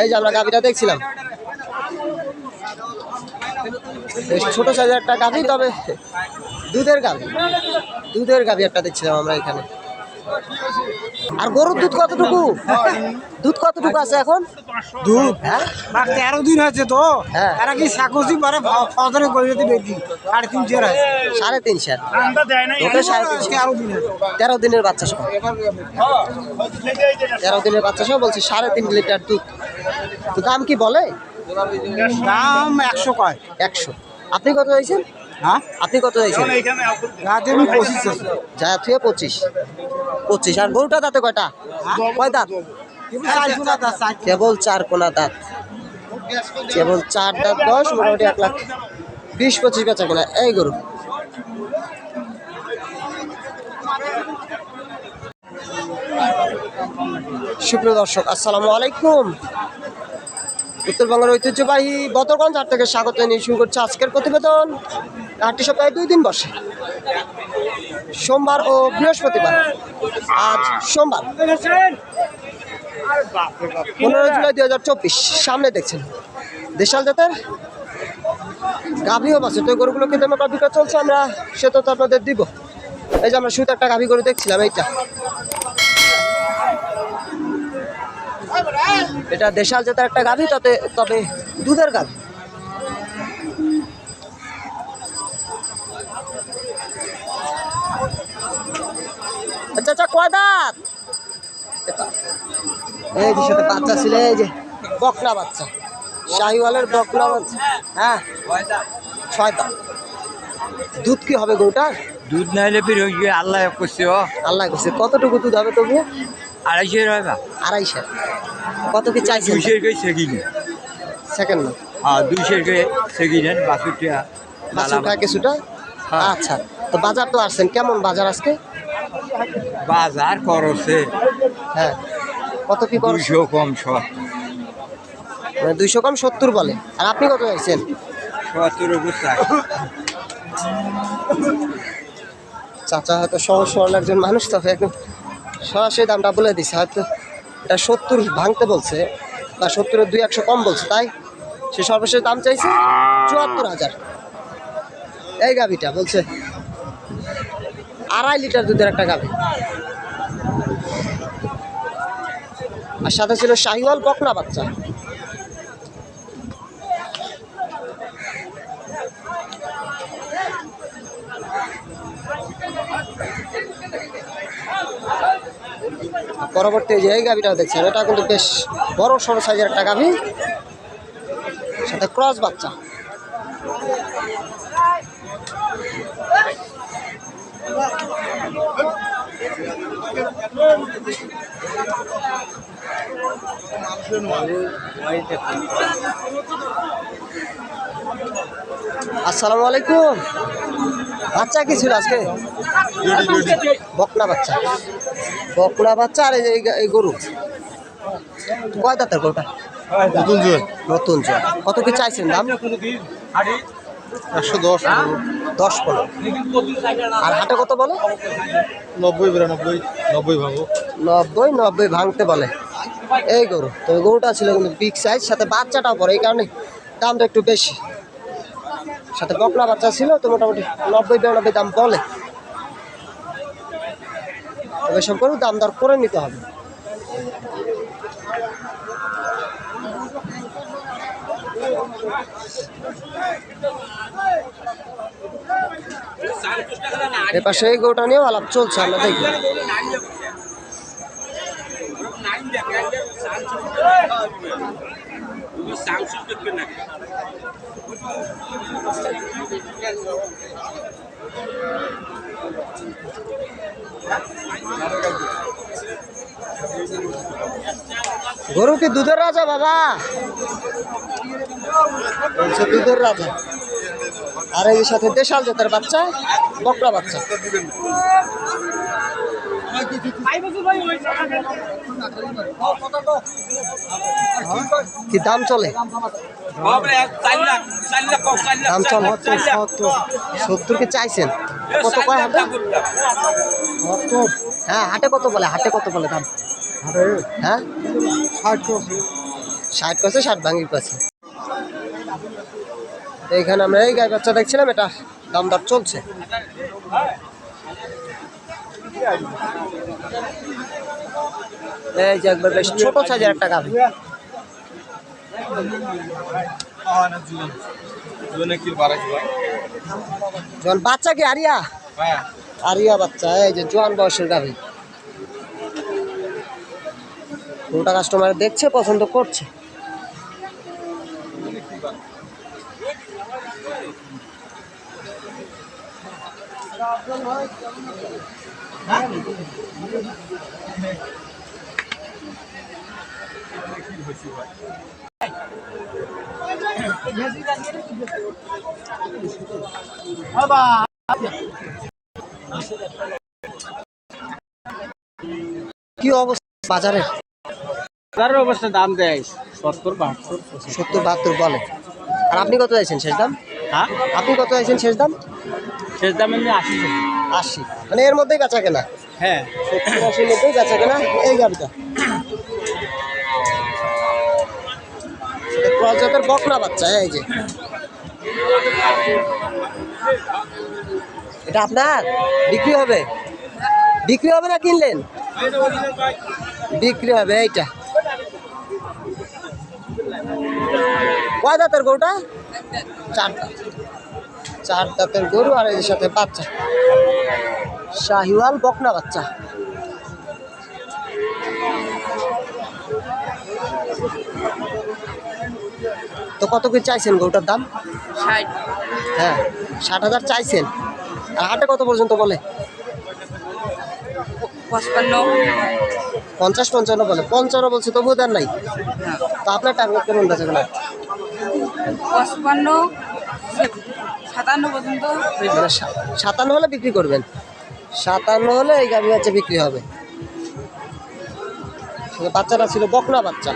এই যে আমরা গাভিটা দেখছিলাম। বেশ ছোট সাইজের একটা গাভি তবে দুধের গাভি। দুধের গাভি একটা দেখছিলাম আমরা এখানে। আর গরুর দুধ কতটুকু? দুধ কতটুকু আছে এখন? দুধ? হ্যাঁ? তেরো দিন হয়েছে তো। হ্যাঁ। কি সাকসি পারে ফদরে গলিতে বেশি সাড়ে তিন চার হয়। সাড়ে ওটা তেরো দিন তেরো দিনের বাচ্চা সহ। তেরো দিনের বাচ্চা সহ বলছি সাড়ে তিন লিটার দুধ। তো দাম কি বলে? দাম একশো কয়? একশো। আপনি কত চাইছেন হ্যাঁ? আপনি কত চাইছেন আমি পঁচিশ যা থুয়ে পঁচিশ। পঁচিশ। আর গরুটা দাঁতে কয়টা? কয় দাঁত? কেবল চার কোনা দাঁত। কেবল চার দাঁত, দশ, মোটামুটি এক লাখ। বিশ, পঁচিশ বেচা কেনা। এই গরু। সুপ্রিয় দর্শক, আসসালামু আলাইকুম। উত্তরবঙ্গের ঐতিহ্যবাহী বতরগঞ্জ হাট থেকে স্বাগত জানিয়ে শুরু করছে আজকের প্রতিবেদন। হাটটি সপ্তাহে দুই দিন বসে। সোমবার ও বৃহস্পতিবার, আজ সোমবার। পনেরো জুলাই দুই হাজার চব্বিশ, সামনে দেখছেন। দেশাল জাতের গাভীও আছে তো গরুগুলো কিন্তু আমার বিক্রয় চলছে, আমরা সে তো আপনাদের দিব। এই যে আমরা শুধু একটা গাভী গরু দেখছিলাম, এইটা। এটা দেশাল জাতের একটা গাভী তাতে তবে দুধের গাভী। আচ্ছা আচ্ছা কয় দাঁত? এই যে সাথে বাচ্চা ছিল এই যে বকনা বাচ্চা। শাহিওয়ালের বকনা বাচ্চা। হ্যাঁ ছয় দাঁত। দুধ কি হবে গরুটার? দুধ না হলে ফির আল্লাহ করছে ও। আল্লাহ করছে। কতটুকু দুধ হবে তবু আড়াইশো না আড়াইশো। কত কি চাইছেন? দুইশের কে নেন। সেকেন্ড না? হ্যাঁ দুইশের কে সেগি নেন পাঁচশো টাকা কিছুটা? আচ্ছা তো বাজার তো আসছেন কেমন বাজার আজকে? বাজার করছে হ্যাঁ কত কি দুইশো কম সব মানে দুইশো কম সত্তর বলে। আর আপনি কত চাইছেন? সত্তর চাচা হয়তো সহজ সরল একজন মানুষ তবে একদম সরাসরি দামটা বলে দিছে হয়তো এটা সত্তর ভাঙতে বলছে, বা সত্তরের দুই একশো কম বলছে, তাই? সে সর্বশেষ দাম চাইছে চুয়াত্তর হাজার। এই গাভিটা বলছে আড়াই লিটার দুধের একটা গাভি। আর সাথে ছিল শাহিওয়াল বকনা বাচ্চা। পরবর্তী যে এই গাভিটা দেখছেন এটা কিন্তু বেশ বড় সড়ো সাইজের একটা গাভি সাথে ক্রস বাচ্চা। আসসালামু আলাইকুম। বাচ্চা কি ছিল আজকে? বকনা বাচ্চা। বকনা বাচ্চা আর এই গরু। কয় দাঁতের গরুটা? নতুন জোর নতুন জোয়ার। কত কি চাইছেন দাম? একশো দশ দশ পনেরো। আর হাটে কত বলে? নব্বই বিরানব্বই নব্বই ভাঙো। নব্বই নব্বই ভাঙতে বলে। এই গরু। তবে গরুটা ছিল কিন্তু বিগ সাইজ সাথে বাচ্চাটাও পড়ে এই কারণে দামটা একটু বেশি। সাথে বকনা বাচ্চা ছিল তো মোটামুটি নব্বই বিরানব্বই দাম বলে। তবে সব দাম দর করে নিতে হবে। এপাশে এই গরুটা নিয়েও আলাপ চলছে, আমরা দেখি গরু কি দুধের রাজা, বাবা। বলছে দুধের রাজা। আর এই সাথে দেশাল জাতের বাচ্চা, বকরা বাচ্চা। কি দাম চলে? দাম চলে সত্তর কি চাইছেন? কত কয় হাটে? সত্তর হ্যাঁ হাটে কত বলে? হাটে কত বলে দাম? হ্যাঁ? ষাট পাচ্ছে ষাট ভাঙির পাচ্ছে এইখানে আমরা এই গাই বাচ্চা দেখছিলাম, এটা দাম দর চলছে। এই যে একবার বেশ ছোট সাইজের একটা গাভি। জোনে বাচ্চা কি আরিয়া? হ্যাঁ। আরিয়া বাচ্চা এই যে জোয়ান বয়সের গাভি। কোনটা কাস্টমার দেখছে পছন্দ করছে। কি অবস্থা বাজারে? বাজারের অবস্থা দাম দেয় সত্তর বাহাত্তর সত্তর বাহাত্তর বলে। আর আপনি কত চাইছেন শেষ দাম? হ্যাঁ? আপনি কত চাইছেন শেষ দাম? শেষ দাম এমনি আশি আশি। মানে এর মধ্যেই বেচা কেনা? হ্যাঁ। সত্তর আশির মধ্যেই বেচা কেনা এই গাড়িটা। ক্রস বকনা বাচ্চা এই যে। এটা আপনার? বিক্রি হবে? বিক্রি হবে না কিনলেন? বিক্রি হবে এইটা। কয় দাঁতের গরুটা? চার দাঁত চার দাঁতের গরু আর এর সাথে বাচ্চা। শাহিওয়াল বকনা বাচ্চা। তো কত কি চাইছেন গরুটার দাম? ষাট। হ্যাঁ ষাট হাজার চাইছেন। আর হাটে কত পর্যন্ত বলে? পঞ্চাশ পঞ্চান্ন বলে। পঞ্চান্ন বলছে তবুও দেন নাই। তো আপনার টার্গেট কেমন বেচে কেনা? সাতান্ন পর্যন্ত। মানে সাতান্ন হলে বিক্রি করবেন। সাতান্ন হলে এই গাভি বাচ্চা বিক্রি হবে। বাচ্চাটা ছিল বকনা বাচ্চা।